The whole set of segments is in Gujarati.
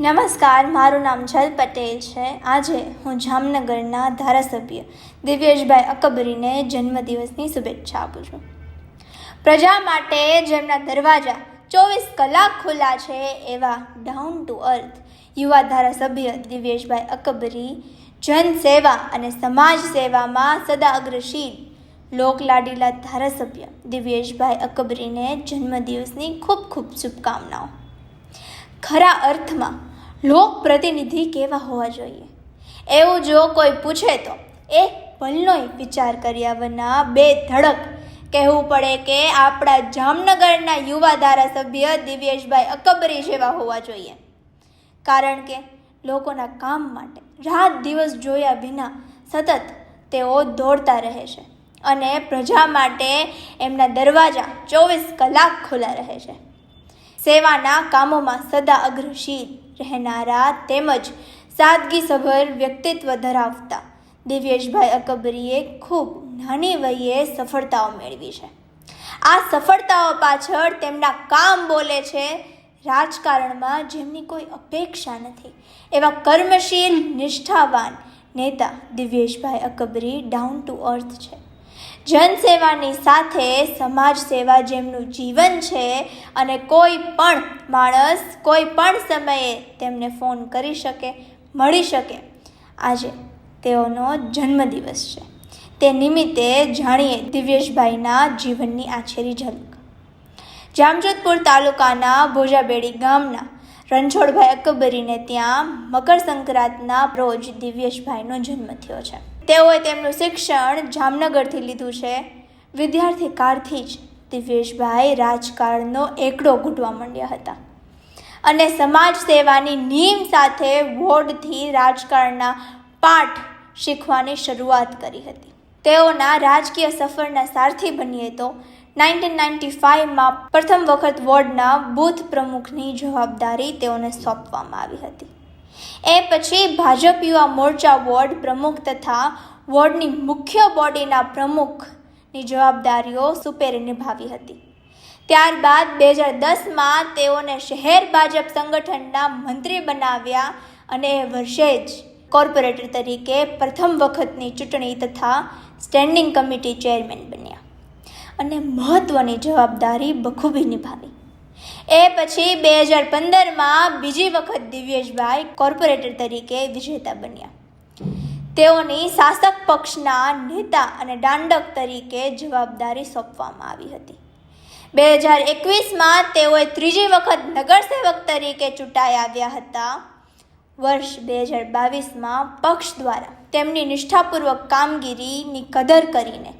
નમસ્કાર, મારું નામ જલ પટેલ છે. આજે હું જામનગરના ધારાસભ્ય દિવ્યેશભાઈ અકબરીને જન્મદિવસની શુભેચ્છા આપું છું. પ્રજા માટે જેમના દરવાજા ચોવીસ કલાક ખુલ્લા છે એવા ડાઉન ટુ અર્થ યુવા ધારાસભ્ય દિવ્યેશભાઈ અકબરી જનસેવા અને સમાજ સેવામાં સદા અગ્રશીલ લોકલાડીલા ધારાસભ્ય દિવ્યેશભાઈ અકબરીને જન્મદિવસની ખૂબ ખૂબ શુભકામનાઓ. ખરા અર્થમાં લોક પ્રતિનિધિ કેવા હોવા જોઈએ? એવું જો કોઈ પૂછે તો એ પલનોય વિચાર કર્યા વિના બે ધડક કહેવું પડે કે આપણા જામનગરના યુવા ધારાસભ્ય દિવ્યેશભાઈ અકબરી જેવા હોવા જોઈએ. કારણ કે લોકોના કામ માટે રાત દિવસ જોયા વિના સતત તેઓ દોડતા રહે છે અને પ્રજા માટે એમના દરવાજા ચોવીસ કલાક ખુલ્લા રહે છે. સેવાના કામોમાં સદા અગ્રશીલ રહેનારા તેમજ સાદગીસભર વ્યક્તિત્વ ધરાવતા દિવ્યેશભાઈ અકબરીએ ખૂબ નાની વયે સફળતાઓ મેળવી છે. આ સફળતાઓ પાછળ તેમના કામ બોલે છે રાજકારણમાં જેમની કોઈ અપેક્ષા નથી. એવા કર્મશીલ, નિષ્ઠાવાન નેતા Divyeshbhai Akbari down to earth છે. જનસેવાની સાથે સમાજ સેવા જેમનું જીવન છે અને કોઈ પણ માણસ કોઈ પણ સમયે તેમને ફોન કરી શકે, મળી શકે. આજે તેઓનો જન્મદિવસ છે. તે નિમિત્તે જાણીએ દિવ્યેશભાઈના જીવનની આછેરી ઝલક. જામજોધપુર તાલુકાના ભોજાબેડી ગામના રણછોડભાઈ અકબરીને ત્યાં મકર સંક્રાંતના રોજ દિવ્યેશભાઈનો જન્મ થયો છે. તેઓએ તેમનું શિક્ષણ જામનગરથી લીધું છે. વિદ્યાર્થી કાળથી જ દિવ્યેશભાઈ રાજકારણનો એકડો ઘૂંટવા માંડ્યા હતા. અને સમાજ સેવાની નીમ સાથે વોર્ડથી રાજકારણના પાઠ શીખવાની શરૂઆત કરી હતી. તેઓના રાજકીય સફરના સારથી બનીએ તો નાઇન્ટીન નાઇન્ટી ફાઇવમાં પ્રથમ વખત વોર્ડના બૂથ પ્રમુખની જવાબદારી તેઓને સોંપવામાં આવી હતી. એ પછી ભાજપ યુવા મોરચા વોર્ડ પ્રમુખ તથા વોર્ડની મુખ્ય બોડીના પ્રમુખની જવાબદારીઓ સુપેરે નિભાવી હતી. ત્યારબાદ બે હજાર દસમાં તેઓને શહેર ભાજપ સંગઠનના મંત્રી બનાવ્યા અને એ વર્ષે જ કોર્પોરેટર તરીકે પ્રથમ વખતની ચૂંટણી તથા સ્ટેન્ડિંગ કમિટી ચેરમેન બન્યા. અને મહત્ત્વની જવાબદારી બખૂબી નિભાવી. એ પછી બે હજાર પંદરમાં બીજી વખત દિવ્યેશભાઈ કોર્પોરેટર તરીકે વિજેતા બન્યા. તેઓની શાસક પક્ષના નેતા અને દાંડક તરીકે જવાબદારી સોંપવામાં આવી હતી. બે હજાર એકવીસમાં તેઓએ ત્રીજી વખત નગરસેવક તરીકે ચૂંટાઈ આવ્યા હતા. વર્ષ બે હજાર બાવીસમાં પક્ષ દ્વારા તેમની નિષ્ઠાપૂર્વક કામગીરીની કદર કરીને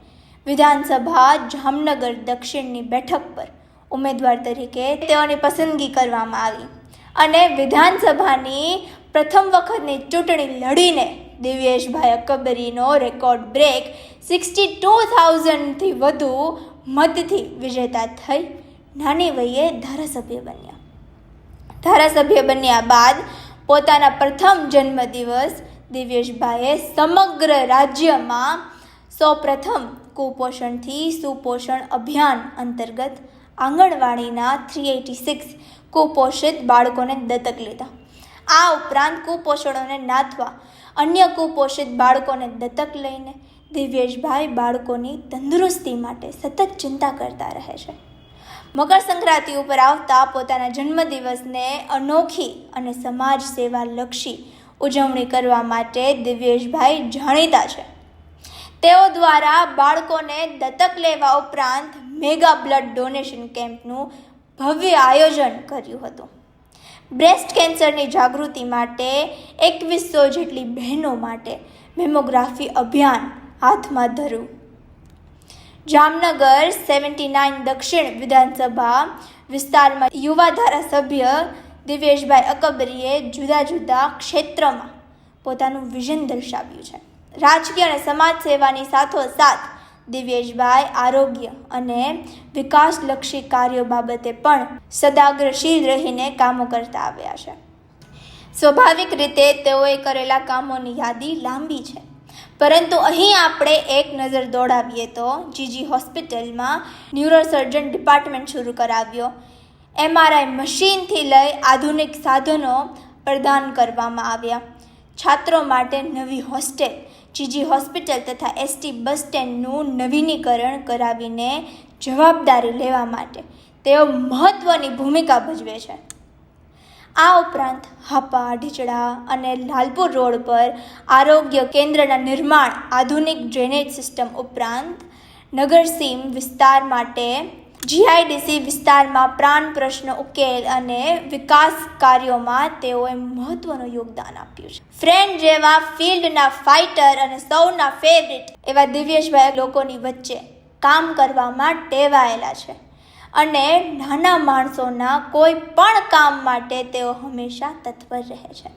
વિધાનસભા જામનગર દક્ષિણની બેઠક પર ઉમેદવાર તરીકે તેઓની પસંદગી કરવામાં આવી. અને વિધાનસભાની પ્રથમ વખતની ચૂંટણી લડીને દિવ્યેશભાઈ અકબરીનો રેકોર્ડ બ્રેક સિક્સટી ટુ થાઉઝન્ડથી વધુ મતથી વિજેતા થઈ નાની વયે ધારાસભ્ય બન્યા. ધારાસભ્ય બન્યા બાદ પોતાના પ્રથમ જન્મદિવસ દિવ્યેશભાઈએ સમગ્ર રાજ્યમાં સૌપ્રથમ કુપોષણથી સુપોષણ અભિયાન અંતર્ગત આંગણવાડીના થ્રી એટી સિક્સ કુપોષિત બાળકોને દત્તક લીધા. આ ઉપરાંત કુપોષણોને નાથવા અન્ય કુપોષિત બાળકોને દત્તક લઈને દિવ્યેશભાઈ બાળકોની તંદુરસ્તી માટે સતત ચિંતા કરતા રહે છે. મકર સંક્રાંતિ ઉપર આવતા પોતાના જન્મદિવસને અનોખી અને સમાજ સેવા લક્ષી ઉજવણી કરવા માટે દિવ્યેશભાઈ જાણીતા છે. તેઓ દ્વારા બાળકોને દત્તક લેવા ઉપરાંત મેગા બ્લડ ડોનેશન કેમ્પનું ભવ્ય આયોજન કર્યું હતું. બ્રેસ્ટ કેન્સરની જાગૃતિ માટે એકવીસો જેટલી બહેનો માટે મેમોગ્રાફી અભિયાન હાથમાં ધર્યું. જામનગર સેવન્ટી નાઇન દક્ષિણ વિધાનસભા વિસ્તારમાં યુવા ધારાસભ્ય દિવેશભાઈ અકબરીએ જુદા જુદા ક્ષેત્રમાં પોતાનું વિઝન દર્શાવ્યું છે. રાજકીય અને સમાજ સેવાની સાથોસાથ દિવ્યેશભાઈ આરોગ્ય અને વિકાસલક્ષી કાર્યો બાબતે પણ સદાગ્રશીલ રહીને કામો કરતા આવ્યા છે. સ્વાભાવિક રીતે તેઓએ કરેલા કામોની યાદી લાંબી છે. પરંતુ અહીં આપણે એક નજર દોડાવીએ તો જીજી હોસ્પિટલમાં ન્યુરોસર્જન ડિપાર્ટમેન્ટ શરૂ કરાવ્યો. એમઆરઆઈ મશીનથી લઈ આધુનિક સાધનો પ્રદાન કરવામાં આવ્યા. છાત્રો માટે નવી હોસ્ટેલ જીજી હોસ્પિટલ તથા એસટી બસ સ્ટેન્ડનું નવીનીકરણ કરાવીને જવાબદારી લેવા માટે તેઓ મહત્ત્વની ભૂમિકા ભજવે છે. આ ઉપરાંત હાપા, ઢીચડા અને લાલપુર રોડ પર આરોગ્ય કેન્દ્રના નિર્માણ, આધુનિક ડ્રેનેજ સિસ્ટમ ઉપરાંત નગરસીમ વિસ્તાર માટે જીઆઈડીસી વિસ્તારમાં પ્રાણ પ્રશ્ન ઉકેલ અને વિકાસ કાર્યોમાં તેઓએ મહત્વનું યોગદાન આપ્યું છે. ફ્રેન્ડ જેવા ફિલ્ડના ફાઇટર અને સૌના ફેવરિટ એવા દિવ્યેશભાઈ લોકોની વચ્ચે કામ કરવામાં ટેવાયેલા છે અને નાના માણસોના કોઈ પણ કામ માટે તેઓ હંમેશા તત્પર રહે છે.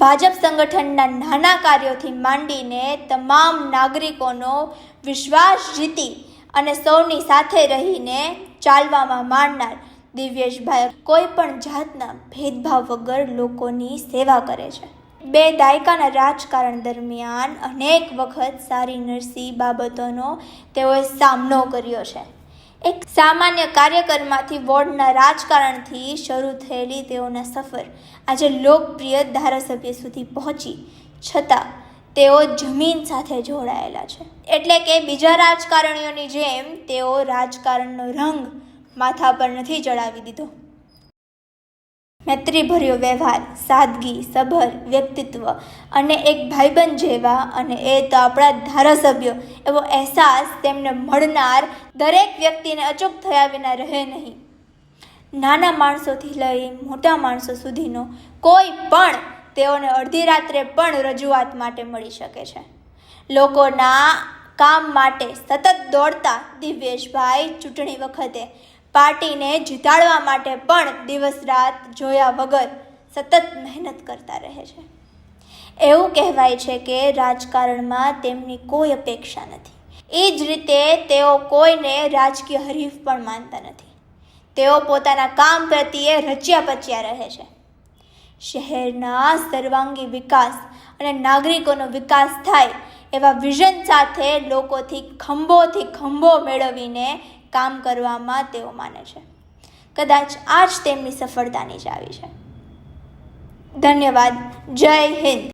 ભાજપ સંગઠનના નાના કાર્યોથી માંડીને તમામ નાગરિકોનો વિશ્વાસ જીતી અને સૌની સાથે રહીને ચાલવામાં માંડનાર દિવ્યેશભાઈ કોઈ પણ જાતના ભેદભાવ વગર લોકોની સેવા કરે છે. બે દાયકાના રાજકારણ દરમિયાન અનેક વખત સારી નરસી બાબતોનો તેઓએ સામનો કર્યો છે. એક સામાન્ય કાર્યકરમાંથી વોર્ડના રાજકારણથી શરૂ થયેલી તેઓના સફર આજે લોકપ્રિય ધારાસભ્ય સુધી પહોંચી. છતાં તેઓ જમીન સાથે જોડાયેલા છે. એટલે કે બીજા રાજકારણીઓની જેમ તેઓ રાજકારણનો રંગ માથા પર નથી ચડાવી દીધો. મૈત્રીભર્યો વ્યવહાર, સાદગી, સભર, વ્યક્તિત્વ અને એક ભાઈબંધ જેવા અને એ તો આપણા ધારાસભ્યો એવો અહેસાસ તેમને મળનાર દરેક વ્યક્તિને અચૂક થયા વિના રહે નહીં. નાના માણસોથી લઈ મોટા માણસો સુધીનો કોઈ પણ તેઓને અડધી રાત્રે પણ રજૂઆત માટે મળી શકે છે. લોકોના કામ માટે સતત દોડતા દિવ્યેશભાઈ ચૂંટણી વખતે પાર્ટીને જીતાડવા માટે પણ દિવસ રાત જોયા વગર સતત મહેનત કરતા રહે છે. એવું કહેવાય છે કે રાજકારણમાં તેમની કોઈ અપેક્ષા નથી. એ જ રીતે તેઓ કોઈને રાજકીય હરીફ પણ માનતા નથી. તેઓ પોતાના કામ પ્રત્યે રચ્યા પચ્યા રહે છે. શહેરના સર્વાંગી વિકાસ અને નાગરિકોનો વિકાસ થાય એવા વિઝન સાથે લોકોથી ખંભોથી ખંભો મેળવીને કામ કરવામાં તેઓ માને છે. કદાચ આ જ તેમની સફળતાની ચાવી છે. ધન્યવાદ. જય હિન્દ.